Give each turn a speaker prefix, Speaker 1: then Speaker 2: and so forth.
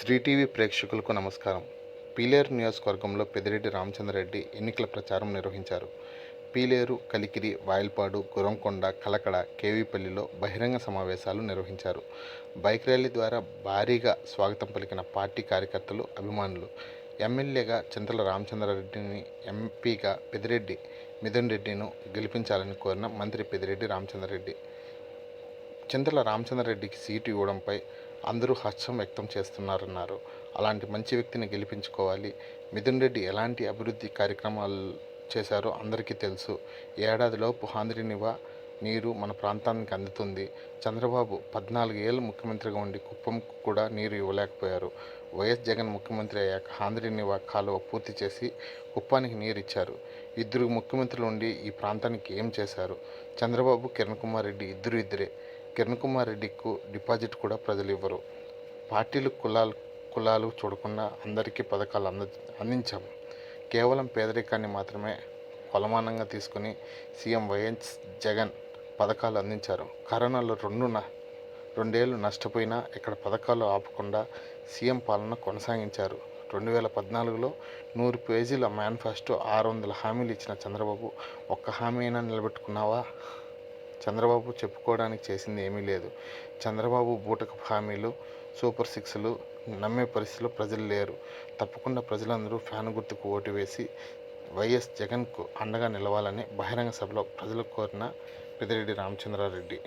Speaker 1: Shri TV ప్రేక్షకులకు నమస్కారం. పీలేరు నియోజకవర్గంలో పెదిరెడ్డి రామచంద్రరెడ్డి ఎన్నికల ప్రచారం నిర్వహించారు. పీలేరు కలికిరి వాయల్పాడు గురంకొండ కలకడ కేవీపల్లిలో బహిరంగ సమావేశాలు నిర్వహించారు. బైక్ ర్యాలీ ద్వారా భారీగా స్వాగతం పలికిన పార్టీ కార్యకర్తలు అభిమానులు. ఎమ్మెల్యేగా చింతల రామచంద్రారెడ్డిని ఎంపీగా పెదిరెడ్డి మిథున్ రెడ్డిను గెలిపించాలని కోరిన మంత్రి పెదిరెడ్డి రామచంద్రారెడ్డి. చింతల రామచంద్రరెడ్డికి సీటు ఇవ్వడంపై అందరూ హర్షం వ్యక్తం చేస్తున్నారన్నారు. అలాంటి మంచి వ్యక్తిని గెలిపించుకోవాలి. మిథున్ రెడ్డి ఎలాంటి అభివృద్ధి కార్యక్రమాలు చేశారో అందరికీ తెలుసు. ఏడాదిలోపు హాంద్రినివా నీరు మన ప్రాంతానికి అందుతుంది. చంద్రబాబు పద్నాలుగు ఏళ్ళు ముఖ్యమంత్రిగా ఉండి కుప్పంకు కూడా నీరు ఇవ్వలేకపోయారు. వైఎస్ జగన్ ముఖ్యమంత్రి అయ్యాక హాంద్రినివా కాలువ పూర్తి చేసి కుప్పానికి నీరు ఇచ్చారు ఇద్దరు ముఖ్యమంత్రులు ఉండి ఈ ప్రాంతానికి ఏం చేశారు? చంద్రబాబు కిరణ్ కుమార్ రెడ్డి ఇద్దరు ఇద్దరే. కిరణ్ కుమార్ రెడ్డికు డిపాజిట్ కూడా ప్రజలు ఇవ్వరు. పార్టీలు కులాలు కులాలు చూడకుండా అందరికీ పథకాలు అంద అందించాం కేవలం పేదరికాన్ని మాత్రమే కొలమానంగా తీసుకుని సీఎం వైఎస్ జగన్ పథకాలు అందించారు. కరోనాలో రెండు న రెండేళ్ళు నష్టపోయినా ఇక్కడ పథకాలు ఆపకుండా సీఎం పాలన కొనసాగించారు. రెండు వేల పద్నాలుగులో నూరు పేజీల మేనిఫెస్టో ఆరు వందల హామీలు ఇచ్చిన చంద్రబాబు ఒక్క హామీ అయినా నిలబెట్టుకున్నావా? చంద్రబాబు చెప్పుకోవడానికి చేసింది ఏమీ లేదు. చంద్రబాబు బూటక హామీలు సూపర్ సిక్స్లు నమ్మే పరిస్థితిలో ప్రజలు లేరు. తప్పకుండా ప్రజలందరూ ఫ్యాన్ గుర్తుకు ఓటు వేసి వైఎస్ జగన్కు అండగా నిలవాలని బహిరంగ సభలో ప్రజలు కోరిన పెదిరెడ్డి రామచంద్రారెడ్డి.